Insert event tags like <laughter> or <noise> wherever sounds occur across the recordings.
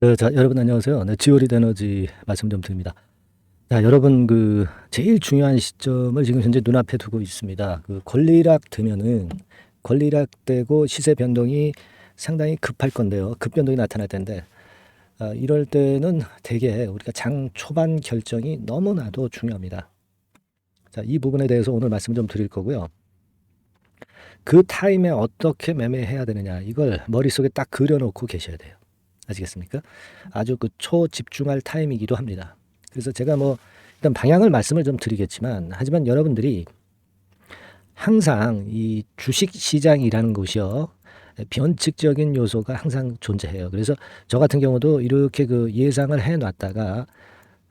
네, 자, 여러분 안녕하세요. 네, 지오리드 에너지 말씀 좀 드립니다. 자, 여러분 그 제일 중요한 시점을 지금 현재 눈앞에 두고 있습니다. 그 권리락 되면은 권리락 되고 시세 변동이 상당히 급할 건데요. 급변동이 나타날 텐데 아, 이럴 때는 대개 우리가 장 초반 결정이 너무나도 중요합니다. 자, 이 부분에 대해서 오늘 말씀 좀 드릴 거고요. 그 타임에 어떻게 매매해야 되느냐 이걸 머릿속에 딱 그려놓고 계셔야 돼요. 아시겠습니까? 아주 그 초집중할 타임이기도 합니다. 그래서 제가 뭐 일단 방향을 말씀을 좀 드리겠지만 하지만 여러분들이 항상 이 주식 시장이라는 곳이요. 변칙적인 요소가 항상 존재해요. 그래서 저 같은 경우도 이렇게 그 예상을 해 놨다가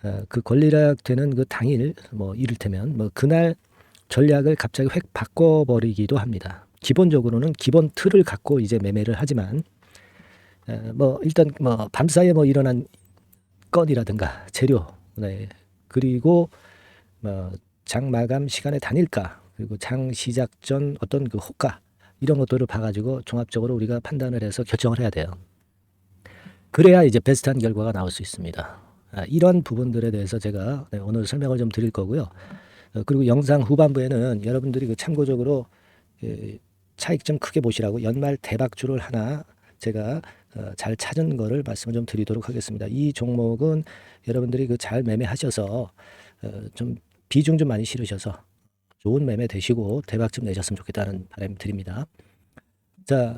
어, 그 권리락 되는 그 당일 뭐 이를테면 뭐 그날 전략을 갑자기 획 바꿔버리기도 합니다. 기본적으로는 기본 틀을 갖고 이제 매매를 하지만 에, 뭐 일단 뭐 밤사이에 뭐 일어난 건이라든가 재료 네 그리고 뭐장 마감 시간의 단일가 그리고 장 시작 전 어떤 그 호가 이런 것들을 봐가지고 종합적으로 우리가 판단을 해서 결정을 해야 돼요. 그래야 이제 베스트한 결과가 나올 수 있습니다. 아, 이런 부분들에 대해서 제가 네, 오늘 설명을 좀 드릴 거고요. 어, 그리고 영상 후반부에는 여러분들이 그 참고적으로 예, 차익 좀 크게 보시라고 연말 대박주를 하나 제가 어, 잘 찾은 거를 말씀을 좀 드리도록 하겠습니다. 이 종목은 여러분들이 그 잘 매매하셔서 어, 좀 비중 좀 많이 실으셔서 좋은 매매 되시고 대박 좀 내셨으면 좋겠다는 바람 드립니다. 자,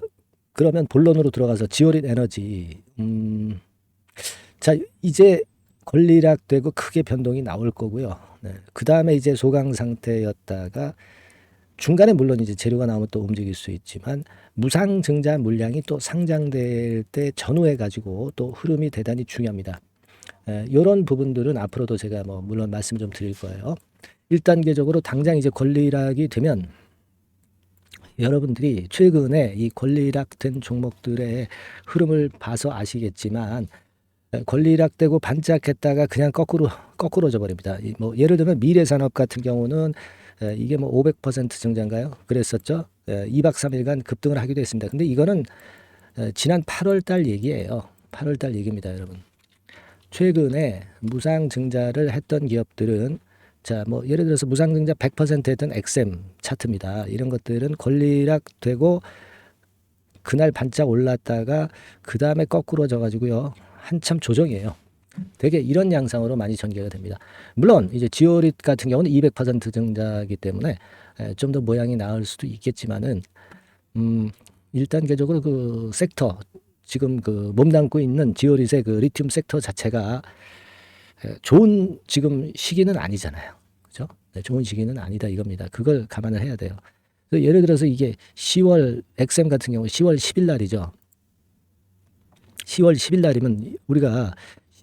그러면 본론으로 들어가서 지오린 에너지. 음, 자, 이제 권리락되고 크게 변동이 나올 거고요. 네. 그 다음에 이제 소강 상태였다가 중간에 물론 이제 재료가 나오면 또 움직일 수 있지만 무상 증자 물량이 또 상장될 때 전후해 가지고 또 흐름이 대단히 중요합니다. 이런 부분들은 앞으로도 제가 뭐 물론 말씀 좀 드릴 거예요. 1단계적으로 당장 이제 권리락이 되면 여러분들이 최근에 이 권리락 된 종목들의 흐름을 봐서 아시겠지만 권리락되고 반짝했다가 그냥 거꾸로 거꾸로져 버립니다. 뭐 예를 들면 미래산업 같은 경우는 이게 뭐 500% 증자인가요? 그랬었죠. 2박 3일간 급등을 하기도 했습니다. 근데 이거는 지난 8월 달 얘기예요. 8월 달 얘기입니다, 여러분. 최근에 무상 증자를 했던 기업들은 자, 뭐 예를 들어서 무상 증자 100% 했던 엑셈 차트입니다. 이런 것들은 권리락 되고 그날 반짝 올랐다가 그 다음에 거꾸로 져 가지고요. 한참 조정이에요. 되게 이런 양상으로 많이 전개가 됩니다. 물론 이제 지오릿 같은 경우는 200% 증자이기 때문에 좀 더 모양이 나을 수도 있겠지만은 음, 일단계적으로 그 섹터 지금 그 몸담고 있는 지오릿의 그 리튬 섹터 자체가 좋은 지금 시기는 아니잖아요. 그죠? 네, 좋은 시기는 아니다 이겁니다. 그걸 감안을 해야 돼요. 예를 들어서 이게 10월 엑셈 같은 경우 10월 10일 날이죠. 10월 10일 날이면 우리가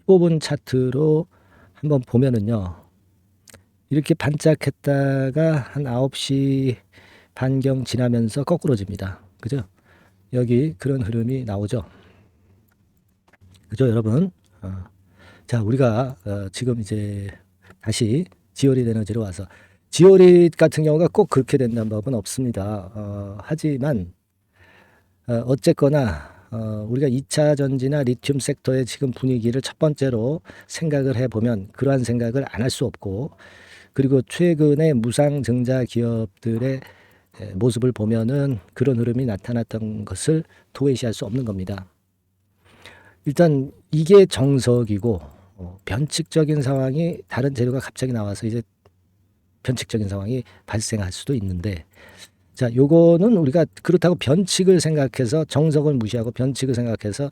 15분 차트로 한번 보면은요. 이렇게 반짝했다가 한 9시 반경 지나면서 거꾸로집니다. 그죠? 여기 그런 흐름이 나오죠. 그죠, 여러분? 어. 자, 우리가 어, 지금 이제 다시 지오릿 에너지로 와서 지오릿 같은 경우가 꼭 그렇게 된다는 법은 없습니다. 어, 하지만 어, 어쨌거나 어, 우리가 2차 전지나 리튬 섹터의 지금 분위기를 첫 번째로 생각을 해보면 그러한 생각을 안 할 수 없고 그리고 최근에 무상 증자 기업들의 모습을 보면은 그런 흐름이 나타났던 것을 도외시할 수 없는 겁니다. 일단 이게 정석이고 어, 변칙적인 상황이 다른 재료가 갑자기 나와서 이제 변칙적인 상황이 발생할 수도 있는데 자, 요거는 우리가 그렇다고 변칙을 생각해서 정석을 무시하고 변칙을 생각해서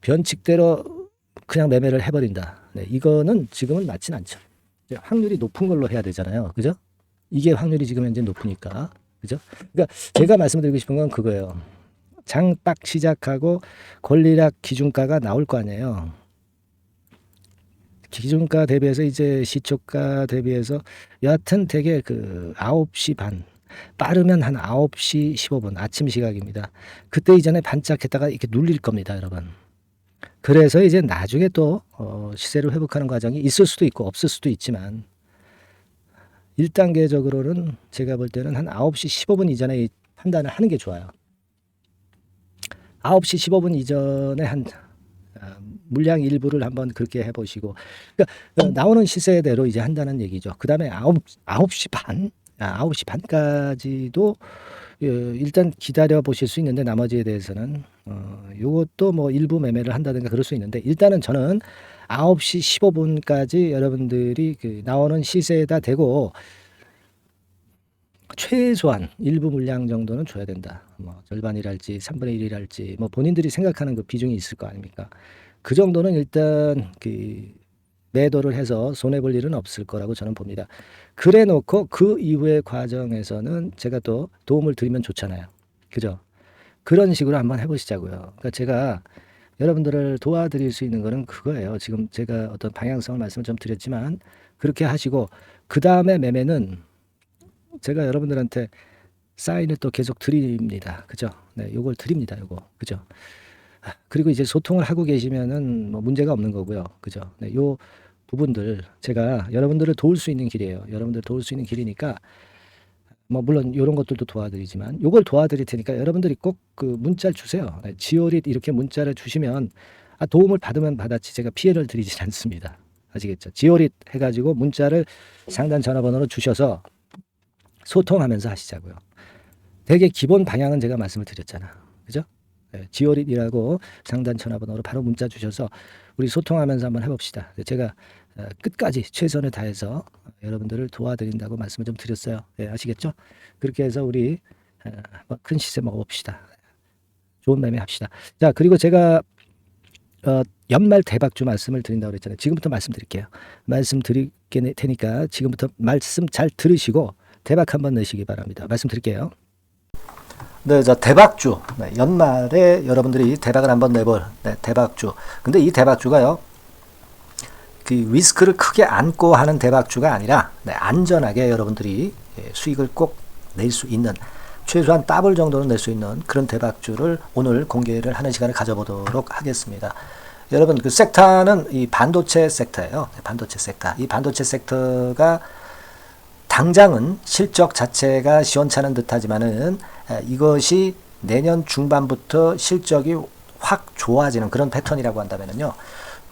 변칙대로 그냥 매매를 해버린다. 네, 이거는 지금은 맞진 않죠. 확률이 높은 걸로 해야 되잖아요. 그죠? 이게 확률이 지금 현재 높으니까. 그죠? 그러니까 제가 말씀드리고 싶은 건 그거예요. 장 딱 시작하고 권리락 기준가가 나올 거 아니에요. 기준가 대비해서 이제 시초가 대비해서 여하튼 되게 그 9시 반 빠르면 한 9시 15분 아침 시각입니다. 그때 이전에 반짝했다가 이렇게 눌릴 겁니다, 여러분. 그래서 이제 나중에 또 어, 시세를 회복하는 과정이 있을 수도 있고 없을 수도 있지만 1단계적으로는 제가 볼 때는 한 9시 15분 이전에 판단을 하는 게 좋아요. 9시 15분 이전에 한 아, 물량 일부를 한번 그렇게 해보시고 그러니까 어, 나오는 시세대로 이제 한다는 얘기죠. 그 다음에 아홉 아홉 시 반, 아, 아홉 시 반까지도 어, 일단 기다려 보실 수 있는데 나머지에 대해서는 어, 요것도 뭐 일부 매매를 한다든가 그럴 수 있는데 일단은 저는 9시 15분까지 여러분들이 그 나오는 시세에다 대고 최소한 일부 물량 정도는 줘야 된다. 뭐 절반이랄지 3분의 1이랄지 뭐 본인들이 생각하는 그 비중이 있을 거 아닙니까? 그 정도는 일단 그 매도를 해서 손해 볼 일은 없을 거라고 저는 봅니다. 그래 놓고 그 이후의 과정에서는 제가 또 도움을 드리면 좋잖아요. 그죠? 그런 식으로 한번 해 보시자고요. 그러니까 제가 여러분들을 도와드릴 수 있는 거는 그거예요. 지금 제가 어떤 방향성을 말씀을 좀 드렸지만 그렇게 하시고 그 다음에 매매는 제가 여러분들한테 사인을 또 계속 드립니다. 그죠? 네, 요걸 드립니다. 요거. 그죠? 아, 그리고 이제 소통을 하고 계시면은 뭐 문제가 없는 거고요. 그죠? 네, 요 부분들 제가 여러분들을 도울 수 있는 길이에요. 여러분들 도울 수 있는 길이니까 뭐 물론 이런 것들도 도와드리지만 요걸 도와드릴 테니까 여러분들이 꼭 그 문자를 주세요. 네, 지오릿 이렇게 문자를 주시면 아, 도움을 받으면 받았지 제가 피해를 드리진 <laughs> 않습니다. 아시겠죠? 지오릿 해가지고 문자를 상단 전화번호로 주셔서 소통하면서 하시자고요. 되게 기본 방향은 제가 말씀을 드렸잖아. 그죠? 네, 지오릿이라고 상단 전화번호로 바로 문자 주셔서 우리 소통하면서 한번 해봅시다. 네, 제가 어, 끝까지 최선을 다해서 여러분들을 도와드린다고 말씀을 좀 드렸어요. 네, 아시겠죠? 그렇게 해서 우리 어, 큰 시세 먹어봅시다. 좋은 매매 합시다. 자, 그리고 제가 어, 연말 대박주 말씀을 드린다고 그랬잖아요. 지금부터 말씀드릴게요. 말씀드릴 테니까 지금부터 말씀 잘 들으시고 대박 한번 내시기 바랍니다. 말씀드릴게요. 네, 자 대박주 네, 연말에 여러분들이 대박을 한번 내볼 네, 대박주. 근데 이 대박주가요, 그 리스크를 크게 안고 하는 대박주가 아니라 네, 안전하게 여러분들이 예, 수익을 꼭 낼 수 있는 최소한 더블 정도는 낼 수 있는 그런 대박주를 오늘 공개를 하는 시간을 가져보도록 하겠습니다. 여러분 그 섹터는 이 반도체 섹터예요. 네, 반도체 섹터. 이 반도체 섹터가 당장은 실적 자체가 시원찮은 듯하지만은 이것이 내년 중반부터 실적이 확 좋아지는 그런 패턴이라고 한다면요.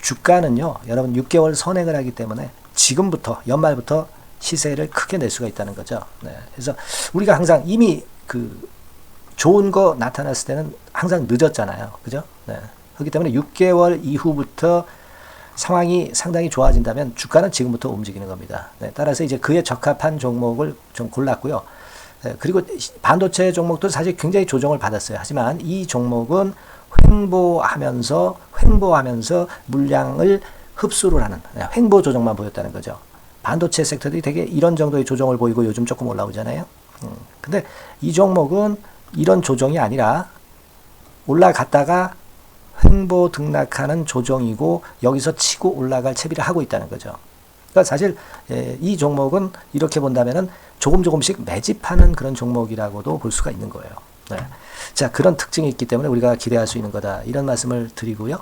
주가는요, 여러분 6개월 선행을 하기 때문에 지금부터 연말부터 시세를 크게 낼 수가 있다는 거죠. 네. 그래서 우리가 항상 이미 그 좋은 거 나타났을 때는 항상 늦었잖아요. 그죠? 네. 그렇기 때문에 6개월 이후부터 상황이 상당히 좋아진다면 주가는 지금부터 움직이는 겁니다. 네. 따라서 이제 그에 적합한 종목을 좀 골랐고요. 네. 그리고 반도체 종목도 사실 굉장히 조정을 받았어요. 하지만 이 종목은 횡보하면서 횡보하면서 물량을 흡수를 하는 네, 횡보 조정만 보였다는 거죠. 반도체 섹터들이 되게 이런 정도의 조정을 보이고 요즘 조금 올라오잖아요. 음, 근데 이 종목은 이런 조정이 아니라 올라갔다가 횡보 등락하는 조정이고 여기서 치고 올라갈 채비를 하고 있다는 거죠. 그러니까 사실 예, 이 종목은 이렇게 본다면은 조금 조금씩 매집하는 그런 종목이라고도 볼 수가 있는 거예요. 네. 자 그런 특징이 있기 때문에 우리가 기대할 수 있는 거다 이런 말씀을 드리고요.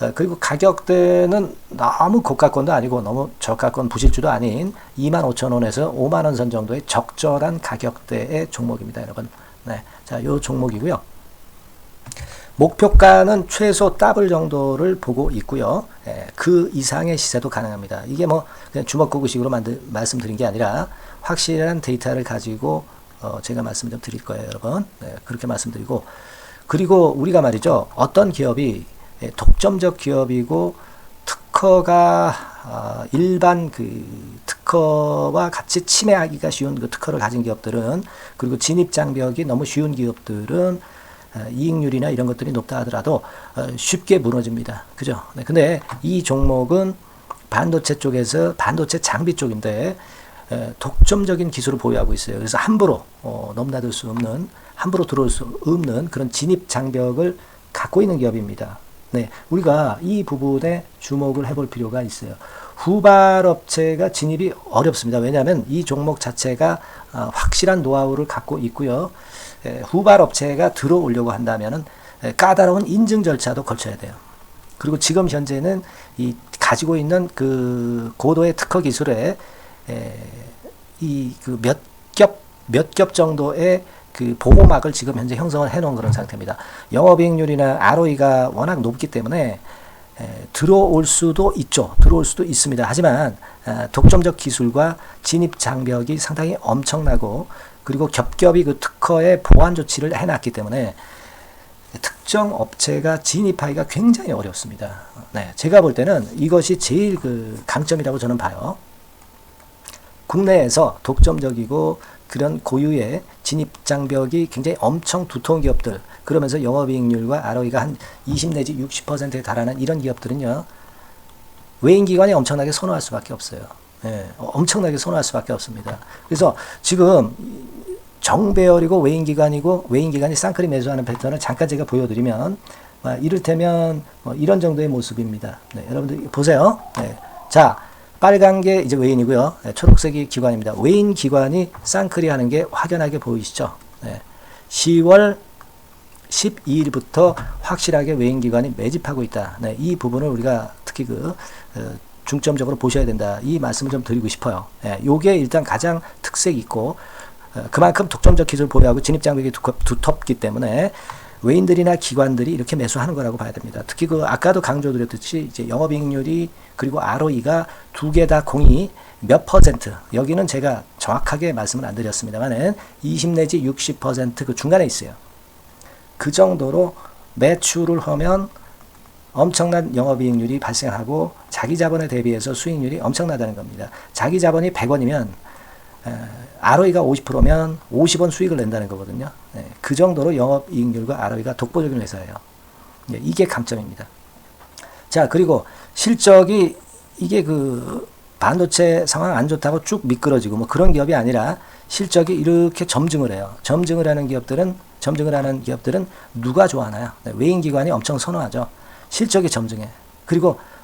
어, 그리고 가격대는 너무 고가권도 아니고 너무 저가권 부실주도 아닌 25,000원에서 5만원 선 정도의 적절한 가격대의 종목입니다, 여러분. 네. 자, 요 종목이고요. 목표가는 최소 더블 정도를 보고 있고요. 예, 그 이상의 시세도 가능합니다. 이게 뭐 그냥 주먹구구식으로 말씀드린 게 아니라 확실한 데이터를 가지고 어, 제가 말씀 좀 드릴 거예요, 여러분. 네, 그렇게 말씀드리고 그리고 우리가 말이죠. 어떤 기업이 예, 독점적 기업이고 특허가 어, 일반 그 특허와 같이 침해하기가 쉬운 그 특허를 가진 기업들은 그리고 진입 장벽이 너무 쉬운 기업들은 어, 이익률이나 이런 것들이 높다 하더라도 어, 쉽게 무너집니다. 그죠? 네, 근데 이 종목은 반도체 쪽에서 반도체 장비 쪽인데 독점적인 기술을 보유하고 있어요. 그래서 함부로 어, 넘나들 수 없는 함부로 들어올 수 없는 그런 진입 장벽을 갖고 있는 기업입니다. 네, 우리가 이 부분에 주목을 해볼 필요가 있어요. 후발 업체가 진입이 어렵습니다. 왜냐하면 이 종목 자체가 어, 확실한 노하우를 갖고 있고요. 에, 후발 업체가 들어오려고 한다면은 에, 까다로운 인증 절차도 거쳐야 돼요. 그리고 지금 현재는 이 가지고 있는 그 고도의 특허 기술에 이 그 몇 겹 몇 겹 정도의 그 보호막을 지금 현재 형성을 해놓은 그런 상태입니다. 영업이익률이나 ROE가 워낙 높기 때문에 에, 들어올 수도 있죠. 들어올 수도 있습니다. 하지만 아, 독점적 기술과 진입 장벽이 상당히 엄청나고 그리고 겹겹이 그 특허의 보완 조치를 해놨기 때문에 특정 업체가 진입하기가 굉장히 어렵습니다. 네, 제가 볼 때는 이것이 제일 그 강점이라고 저는 봐요. 국내에서 독점적이고 그런 고유의 진입 장벽이 굉장히 엄청 두터운 기업들 그러면서 영업이익률과 ROE가 한 20 내지 60%에 달하는 이런 기업들은요 외인 기관이 엄청나게 선호할 수밖에 없어요. 예, 엄청나게 선호할 수밖에 없습니다. 그래서 지금 정배열이고 외인 기관이고 외인 기관이 쌍크림 매수하는 패턴을 잠깐 제가 보여드리면 아, 이를테면 뭐 이런 정도의 모습입니다. 네, 여러분들 보세요. 네. 자, 빨간 게 이제 외인이고요. 네, 초록색이 기관입니다. 외인 기관이 쌍크리 하는 게 확연하게 보이시죠? 네. 10월 12일부터 확실하게 외인 기관이 매집하고 있다. 네, 이 부분을 우리가 특히 그 어, 중점적으로 보셔야 된다. 이 말씀을 좀 드리고 싶어요. 예, 요게 일단 가장 특색 있고 어, 그만큼 독점적 기술 보유하고 진입 장벽이 두껍, 두텁기 때문에 외인들이나 기관들이 이렇게 매수하는 거라고 봐야 됩니다. 특히 그 아까도 강조드렸듯이 이제 영업이익률이 그리고 ROE가 두 개 다 공이 몇 퍼센트 여기는 제가 정확하게 말씀을 안 드렸습니다만은 20 내지 60%그 중간에 있어요. 그 정도로 매출을 하면 엄청난 영업이익률이 발생하고 자기 자본에 대비해서 수익률이 엄청나다는 겁니다. 자기 자본이 100원이면 ROE가 50%면 50원 수익을 낸다는 거거든요. 네, 그 정도로 영업이익률과 ROE가 독보적인 회사예요. 네, 이게 강점입니다. 자 그리고 실적이 이게 그 반도체 상황 안 좋다고 쭉 미끄러지고 뭐 그런 기업이 아니라 실적이 이렇게 점증을 해요. 점증을 하는 기업들은 점증을 하는 기업들은 누가 좋아하나요? 네, 외인 기관이 엄청 선호하죠. 실적이 점증해. 그리고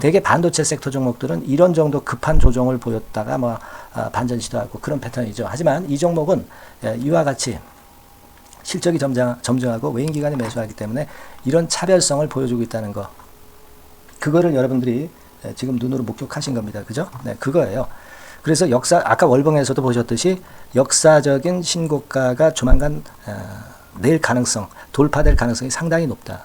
대개 반도체 섹터 종목들은 이런 정도 급한 조정을 보였다가 뭐 아, 반전 시도하고 그런 패턴이죠. 하지만 이 종목은 예, 이와 같이 실적이 점장, 점증하고 외인 기관이 매수하기 때문에 이런 차별성을 보여주고 있다는 거. 그거를 여러분들이 예, 지금 눈으로 목격하신 겁니다. 그죠? 네, 그거예요. 그래서 역사, 아까 월봉에서도 보셨듯이 역사적인 신고가가 조만간 어, 낼 가능성, 돌파될 가능성이 상당히 높다.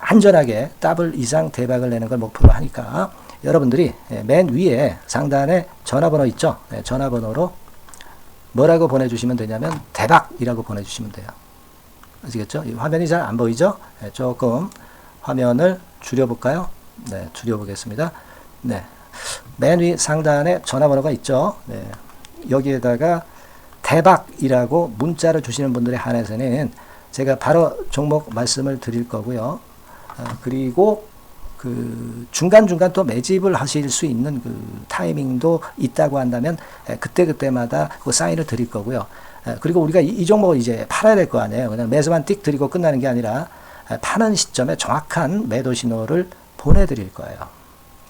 안전하게 더블 이상 대박을 내는 걸 목표로 하니까 여러분들이 예, 맨 위에 상단에 전화번호 있죠? 네, 전화번호로 뭐라고 보내주시면 되냐면 대박이라고 보내주시면 돼요. 아시겠죠? 화면이 잘 안 보이죠? 네, 조금 화면을 줄여볼까요? 네, 줄여보겠습니다. 네. 맨 위 상단에 전화번호가 있죠? 네. 여기에다가 대박이라고 문자를 주시는 분들에 한해서는 제가 바로 종목 말씀을 드릴 거고요. 어, 그리고 그 중간중간 또 매집을 하실 수 있는 그 타이밍도 있다고 한다면 그때그때마다 그 사인을 드릴 거고요. 그리고 우리가 이, 이 종목을 이제 팔아야 될 거 아니에요. 그냥 매수만 띡 드리고 끝나는 게 아니라 파는 시점에 정확한 매도 신호를 보내드릴 거예요.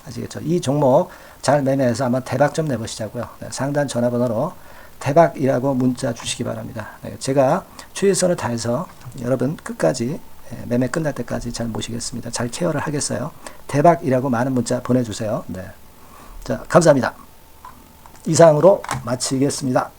아시겠죠? 이 종목 잘 매매해서 한번 대박 좀 내보시자고요. 네, 상단 전화번호로 대박이라고 문자 주시기 바랍니다. 네, 제가 최선을 다해서 여러분 끝까지 예, 매매 끝날 때까지 잘 모시겠습니다. 잘 케어를 하겠어요. 대박이라고 많은 문자 보내주세요. 네. 자, 감사합니다. 이상으로 마치겠습니다.